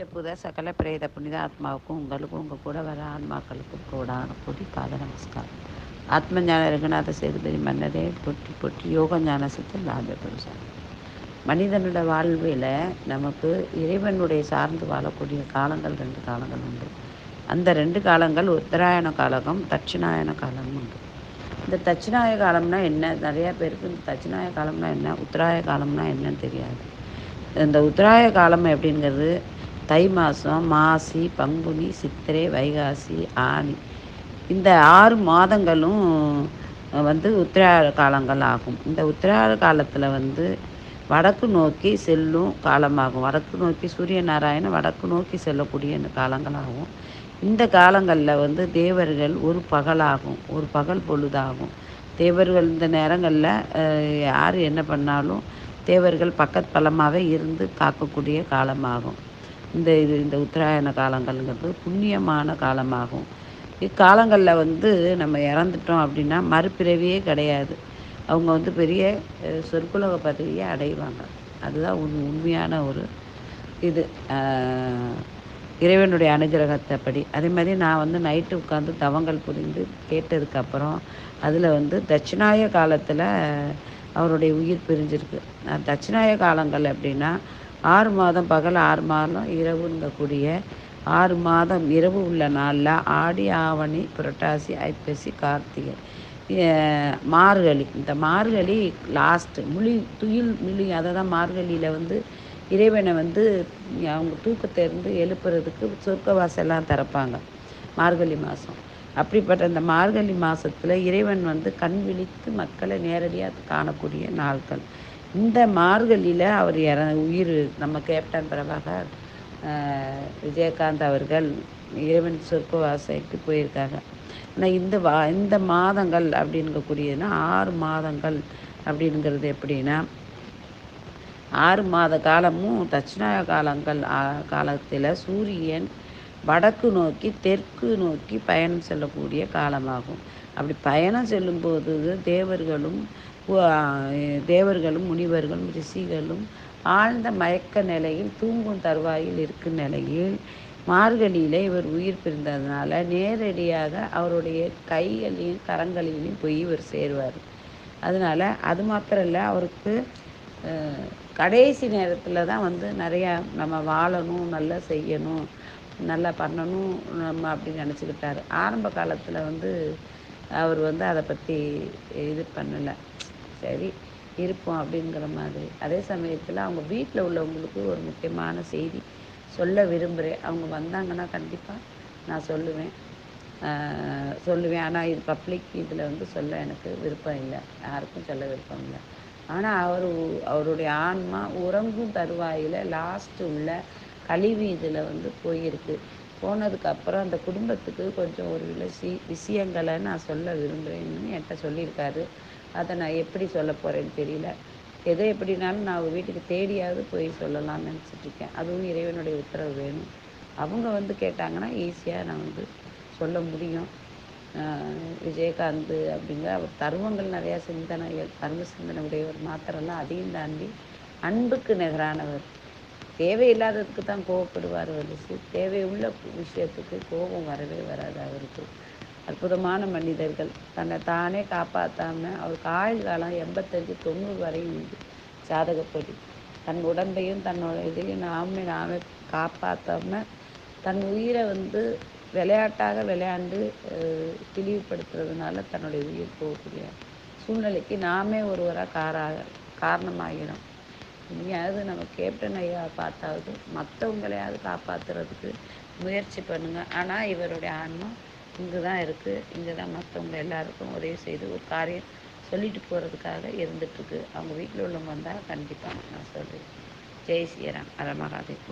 பஞ்சபூத சகல பிரேத புனித ஆத்மாவுக்கும் உங்களுக்கும் உங்கள் கூட வர ஆன்மாக்களுக்கும் கூடான கூடி பாத நமஸ்காரம். ஆத்ம ஞான ரகுநாத சேதுபதி மன்னரே பொட்டி பொட்டி யோக ஞான சித்தம் மனிதனோட வாழ்வில் நமக்கு இறைவனுடைய சார்ந்து வாழக்கூடிய காலங்கள் ரெண்டு காலங்கள் உண்டு. அந்த ரெண்டு காலங்கள் உத்தராயண காலகம் தட்சிணாயன காலம் உண்டு. இந்த தட்சிணாய காலம்னா என்ன? நிறையா பேருக்கு இந்த தட்சிணாய காலம்னா என்ன? உத்தராய காலம்னா என்னன்னு தெரியாது. இந்த உத்தராய காலம் அப்படிங்கிறது தை மாதம் மாசி பங்குனி சித்திரை வைகாசி ஆனி. இந்த ஆறு மாதங்களும் வந்து உத்திராய காலங்கள் ஆகும். இந்த உத்திராய காலத்தில் வந்து வடக்கு நோக்கி செல்லும் காலமாகும். வடக்கு நோக்கி சூரிய நாராயணன் வடக்கு நோக்கி செல்லக்கூடிய இந்த காலங்களாகும். இந்த காலங்களில் வந்து தேவர்கள் ஒரு பகலாகும். ஒரு பகல் பொழுதாகும். தேவர்கள் இந்த நேரங்களில் யார் என்ன பண்ணாலும் தேவர்கள் பக்கத் பலமாகவே இருந்து காக்கக்கூடிய காலமாகும். இந்த இது இந்த உத்தராயண காலங்கள்ங்கிறது புண்ணியமான காலமாகும். இக்காலங்களில் வந்து நம்ம இறந்துட்டோம் அப்படின்னா மறுபிறவியே கிடையாது. அவங்க வந்து பெரிய சொற்குலக பதவியை அடைவாங்க. அதுதான் உண் உண்மையான ஒரு இது. இறைவனுடைய அனுகிரகத்தைப்படி. அதே மாதிரி நான் வந்து நைட்டு உட்காந்து தவங்கள் புரிந்து கேட்டதுக்கப்புறம் அதில் வந்து தட்சிணாய காலத்தில் அவருடைய உயிர் பிரிஞ்சிருக்கு. தட்சிணாய காலங்கள் அப்படின்னா ஆறு மாதம் பகல் ஆறு மாதம் இரவுங்கக்கூடிய ஆறு மாதம் இரவு உள்ள நாளில் ஆடி ஆவணி புரட்டாசி ஐப்பசி கார்த்திகை. மார்கழி. இந்த மார்கழி லாஸ்ட்டு முழி துயில் முழி அதை தான் மார்கழியில் வந்து இறைவனை வந்து அவங்க தூக்கத்தை இருந்து எழுப்புறதுக்கு சொர்க்க வாசல்லாம் திறப்பாங்க மார்கழி மாதம் அப்படிப்பட்ட இந்த மார்கழி மாதத்தில் இறைவன் வந்து கண் விழித்து மக்களை நேரடியாக காணக்கூடிய நாட்கள் இந்த மார்கழியில் அவர் இற உயிர் நம்ம கேப்டன் பிரபாகர் விஜயகாந்த் அவர்கள் இறைவன் சொர்க்கவாசைக்கு போயிருக்காங்க. ஆனால் இந்த வா இந்த மாதங்கள் அப்படிங்கக்கூடியதுன்னா ஆறு மாதங்கள் அப்படிங்கிறது எப்படின்னா ஆறு மாத காலமும் தட்சிணாய காலங்கள் காலத்தில் சூரியன் வடக்கு நோக்கி தெற்கு நோக்கி பயணம் செல்லக்கூடிய காலமாகும். அப்படி பயணம் செல்லும்போது தேவர்களும் தேவர்களும் முனிவர்களும் ரிஷிகளும் ஆழ்ந்த மயக்க நிலையில் தூங்கும் தருவாயில் இருக்கும் நிலையில் மார்கழியில் இவர் உயிர் பிரிந்ததுனால நேரடியாக அவருடைய கைகளையும் கரங்களிலையும் போய் இவர் சேருவார். அதனால் அது மாத்திரம் இல்லை அவருக்கு கடைசி நேரத்தில் தான் வந்து நிறையா நம்ம வாழணும் நல்லா செய்யணும் நல்லா பண்ணணும் நம்ம அப்படின்னு நினச்சிக்கிட்டாரு. ஆரம்ப காலத்தில் வந்து அவர் வந்து அதை பற்றி இது பண்ணலை. சரி இருப்போம் அப்படிங்கிற மாதிரி. அதே சமயத்தில் அவங்க வீட்டில் உள்ளவங்களுக்கு ஒரு முக்கியமான செய்தி சொல்ல விரும்புகிறேன் அவங்க வந்தாங்கன்னா கண்டிப்பாக நான் சொல்லுவேன். சொல்லுவேன். ஆனால் இது பப்ளிக் இதில் வந்து சொல்ல எனக்கு விருப்பம் இல்லை. யாருக்கும் சொல்ல விருப்பம் இல்லை. ஆனால் அவர் அவருடைய ஆன்மா உறங்கும் தருவாயில் லாஸ்ட்டு உள்ள கழிவு இதில் வந்து போயிருக்கு. போனதுக்கப்புறம் அந்த குடும்பத்துக்கு கொஞ்சம் ஒரு விஷி விஷயங்களை நான் சொல்ல விரும்புகிறேன்னு என்கிட்ட சொல்லியிருக்காரு. அதை நான் எப்படி சொல்ல போகிறேன்னு தெரியல. எதை எப்படினாலும் நான் அவங்க வீட்டுக்கு தேடியாவது போய் சொல்லலாம்னு நினச்சிட்ருக்கேன் அதுவும் இறைவனுடைய உத்தரவு வேணும். அவங்க வந்து கேட்டாங்கன்னா ஈஸியாக நான் வந்து சொல்ல முடியும். விஜயகாந்த் அப்படிங்கிற அவர் தருவங்கள் நிறையா சிந்தனை தர்ம சிந்தனை உடையவர் மாத்திரம்லாம் அதையும் தாண்டி அன்புக்கு நிகரானவர் தேவையில்லாததுக்கு தான் கோவப்படுவார் வலிசு தேவையுள்ள விஷயத்துக்கு கோபம் வரவே வராது அவருக்கு. அற்புதமான மனிதர்கள். தன்னை தானே காப்பாற்றாமல் அவருக்கு ஆயுள் காலம் எண்பத்தஞ்சு தொண்ணூறு வரையும் உண்டு. ஜாதகப்படி. தன் உடம்பையும் தன்னோட இதையும் நாமே நாமே காப்பாற்றாமல் தன் உயிரை வந்து விளையாட்டாக விளையாண்டு தெளிவுபடுத்துறதுனால தன்னுடைய உயிர் போகக்கூடிய சூழ்நிலைக்கு நாமே ஒருவராக காராக காரணமாகிறோம் இனியாவது நம்ம கேப்டன் ஐயா பார்த்தாவது மற்றவங்களையாவது காப்பாற்றுறதுக்கு முயற்சி பண்ணுங்கள் ஆனால் இவருடைய ஆன்மா இங்கே தான் இருக்குது இங்கே தான் மற்றவங்க எல்லாருக்கும் உதவி செய்து ஒரு காரியம் சொல்லிட்டு போகிறதுக்காக இருந்துகிட்ருக்கு அவங்க வீட்டில் உள்ளவங்க வந்தால் கண்டிப்பாக நான் சொல்கிறேன் ஜெய் ஸ்ரீராம். அர மகாதேவ்